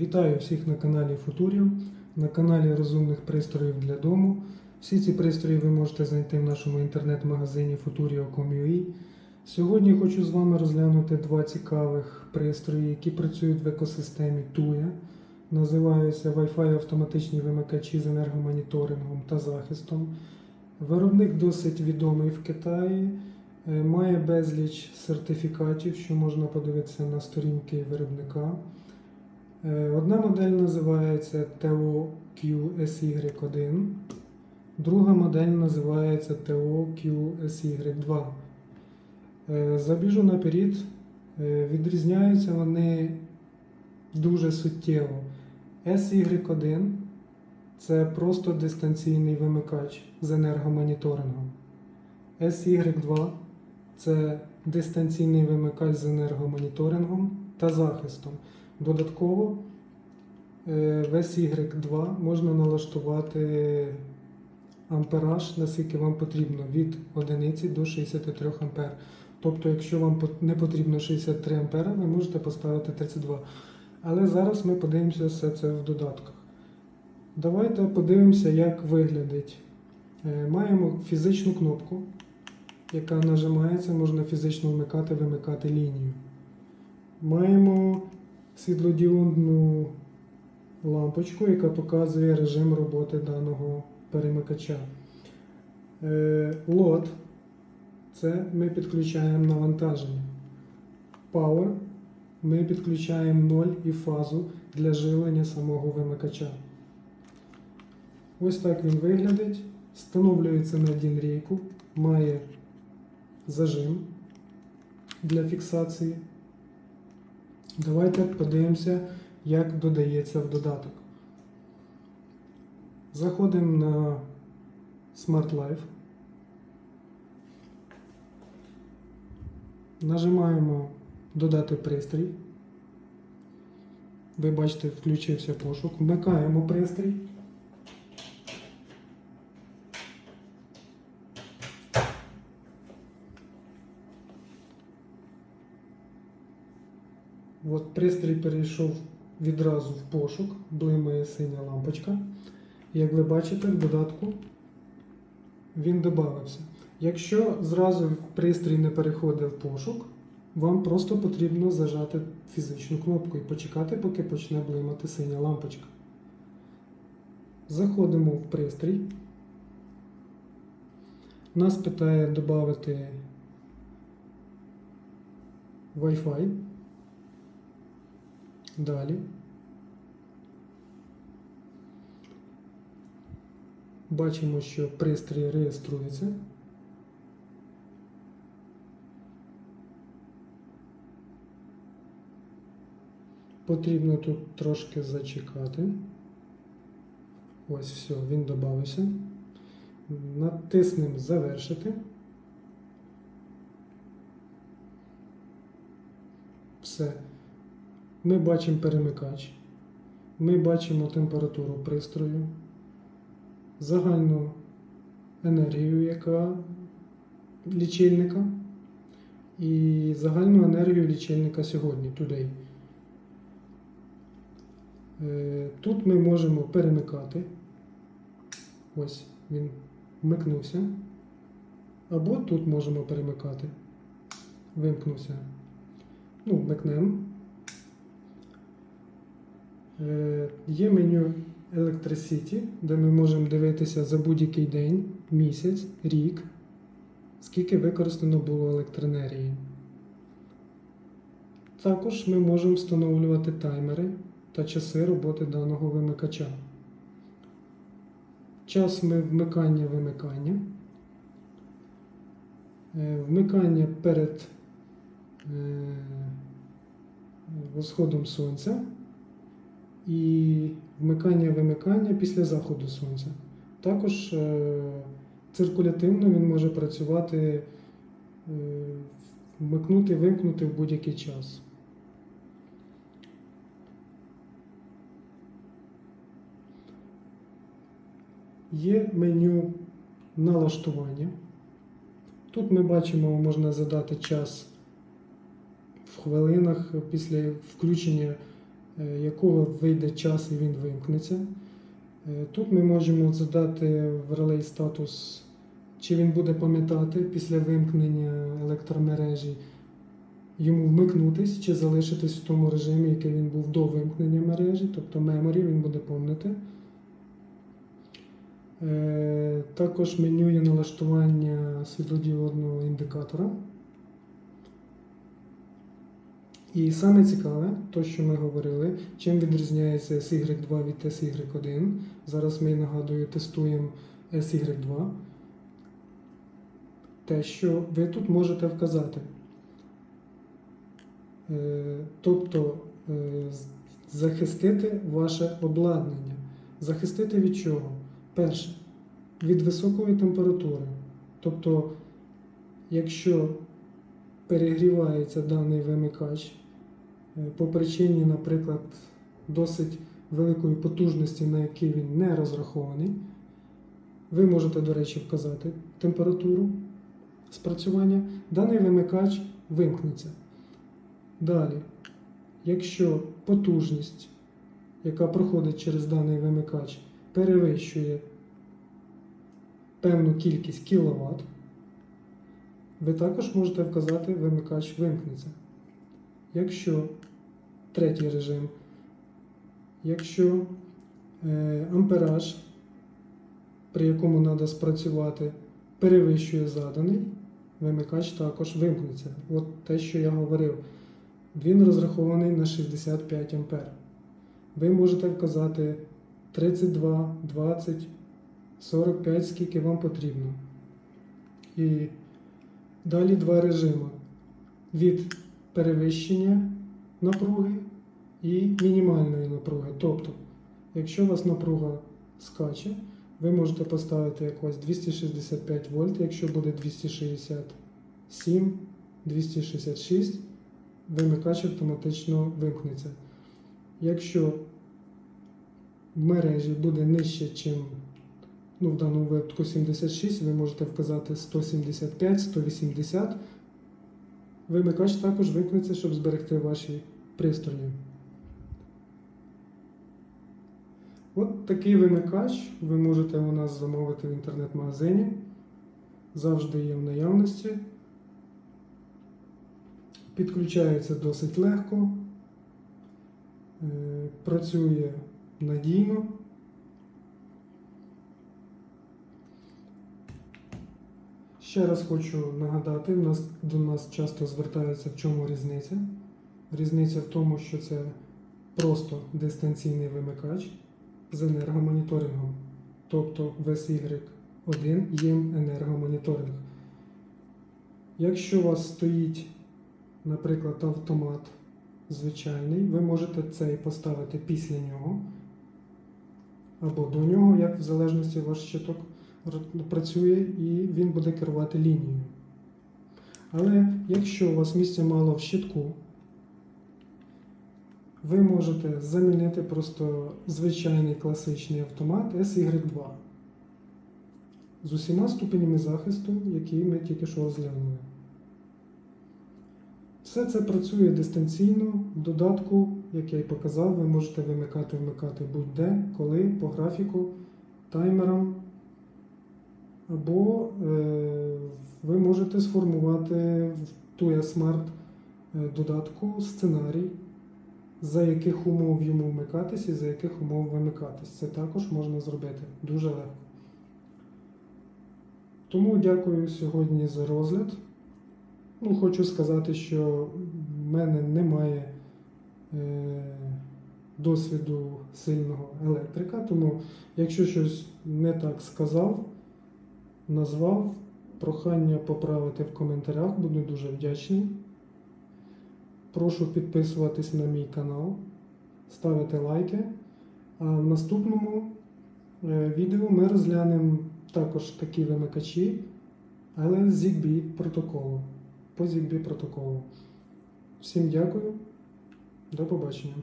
Вітаю всіх на каналі Футурів, на каналі розумних пристроїв для дому. Всі ці пристрої ви можете знайти в нашому інтернет-магазині futurio.com.ua. Сьогодні хочу з вами розглянути два цікавих пристрої, які працюють в екосистемі TUA. Називаються Wi-Fi автоматичні вимикачі з енергомоніторингом та захистом. Виробник досить відомий в Китаї, е, має безліч сертифікатів, що можна подивитися на сторінки виробника. Е, Одна модель називається TOQSY1, друга модель називається TOQSY2. Е, Забіжу наперед, відрізняються вони дуже суттєво. SY1 це просто дистанційний вимикач з енергомоніторингом. SY2 це дистанційний вимикач з енергомоніторингом та захистом. Додатково е, в SY2 можна налаштувати ампераж, наскільки вам потрібно, від 1 до 63 ампер. Тобто, якщо вам не потрібно 63 ампера, ви можете поставити 32. Але зараз ми подивимося все це в додатках. Давайте подивимося, як виглядить. Е, Маємо фізичну кнопку, яка нажимається, можна фізично вмикати, вимикати лінію. Маємо світлодіодну лампочку, яка показує режим роботи даного перемикача. Е, Лот це ми підключаємо навантаження. Power ми підключаємо 0 і фазу для живлення самого вимикача. Ось так він виглядить. Встановлюється на дінрейку, має зажим для фіксації. Давайте подивимося, як додається в додаток. Заходимо на Smart Life. Нажимаємо Додати пристрій. Ви бачите, включився пошук. Вмикаємо пристрій. От пристрій перейшов відразу в пошук, блимає синя лампочка. Як ви бачите, в додатку він додався. Якщо зразу пристрій не переходить в пошук, вам просто потрібно зажати фізичну кнопку і почекати, поки почне блимати синя лампочка. Заходимо в пристрій. Нас питає додати Wi-Fi. Далі. Бачимо, що пристрій реєструється. Потрібно тут трошки зачекати. Ось все, він додався. Натиснемо Завершити. Все. Ми бачимо перемикач. Ми бачимо температуру пристрою, загальну енергію, яка лічильника, і загальну енергію лічильника сьогодні, today. Е, Тут ми можемо перемикати. Ось він вмикнувся. Або тут можемо перемикати. Вимкнувся. Ну, вмикнемо. Е, Є меню Electricity, де ми можемо дивитися за будь-який день, місяць, рік, скільки використано було електроенергії. Також ми можемо встановлювати таймери та часи роботи даного вимикача. Час ми- вмикання вимикання. Е, Вмикання перед е, восходом сонця і вмикання вимикання після заходу сонця. Також е, циркулятивно він може працювати, е, вмикнути, вимкнути в будь-який час. Є меню налаштування. Тут ми бачимо, можна задати час в хвилинах після включення якого вийде час і він вимкнеться. Е, Тут ми можемо задати в релей статус, чи він буде пам'ятати після вимкнення електромережі йому вмикнутись чи залишитись в тому режимі, який він був до вимкнення мережі, тобто меморі він буде помнити. Е, Також меню є налаштування світлодіодного індикатора. І саме цікаве, то, що ми говорили, чим відрізняється SY2 від SY1. Зараз ми нагадую, тестуємо SY2. Те, що ви тут можете вказати. Е, Тобто е, захистити ваше обладнання. Захистити від чого? Перше, від високої температури. Тобто, якщо перегрівається даний вимикач по причині, наприклад, досить великої потужності, на який він не розрахований, ви можете, до речі, вказати температуру спрацювання, даний вимикач вимкнеться. Далі, якщо потужність, яка проходить через даний вимикач, перевищує певну кількість кіловат, ви також можете вказати вимикач вимкнеться. Якщо третій режим, якщо е, ампераж, при якому треба спрацювати, перевищує заданий, вимикач також вимкнеться. От те, що я говорив. Він розрахований на 65 ампер. Ви можете вказати 32, 20, 45, скільки вам потрібно. І далі два режими: від перевищення напруги і мінімальної напруги. Тобто, якщо у вас напруга скаче, ви можете поставити якось 265 вольт, якщо буде 267, 266 вимикач автоматично вимкнеться. Якщо в мережі буде нижче, ніж ну, в даному випадку 76, ви можете вказати 175, 180. Вимикач також вимкнеться, щоб зберегти ваші пристрої. От такий вимикач ви можете у нас замовити в інтернет-магазині. Завжди є в наявності. Підключається досить легко, е, працює надійно. Ще раз хочу нагадати, нас, до нас часто звертаються, в чому різниця. Різниця в тому, що це просто дистанційний вимикач з енергомоніторингом. Тобто VSY1 є енергомоніторинг. Якщо у вас стоїть наприклад, автомат звичайний, ви можете цей поставити після нього або до нього, як в залежності ваш щиток працює, і він буде керувати лінією. Але якщо у вас місця мало в щитку, ви можете замінити просто звичайний класичний автомат SY2 з усіма ступенями захисту, які ми тільки що розглянули. Все це працює дистанційно. В додатку, як я і показав, ви можете вимикати, вмикати будь-де, коли, по графіку, таймерам. Або е, ви можете сформувати в Tuya Smart е, сценарій, за яких умов йому вмикатись і за яких умов вимикатись. Це також можна зробити дуже легко. Тому дякую сьогодні за розгляд. Ну, хочу сказати, що в мене немає е, досвіду сильного електрика, тому якщо щось не так сказав, назвав, прохання поправити в коментарях, буду дуже вдячний. Прошу підписуватись на мій канал, ставити лайки. А в наступному е, відео ми розглянемо також такі вимикачі, але з ZigBee протоколу по ZigBee протоколу. Всім дякую, до побачення.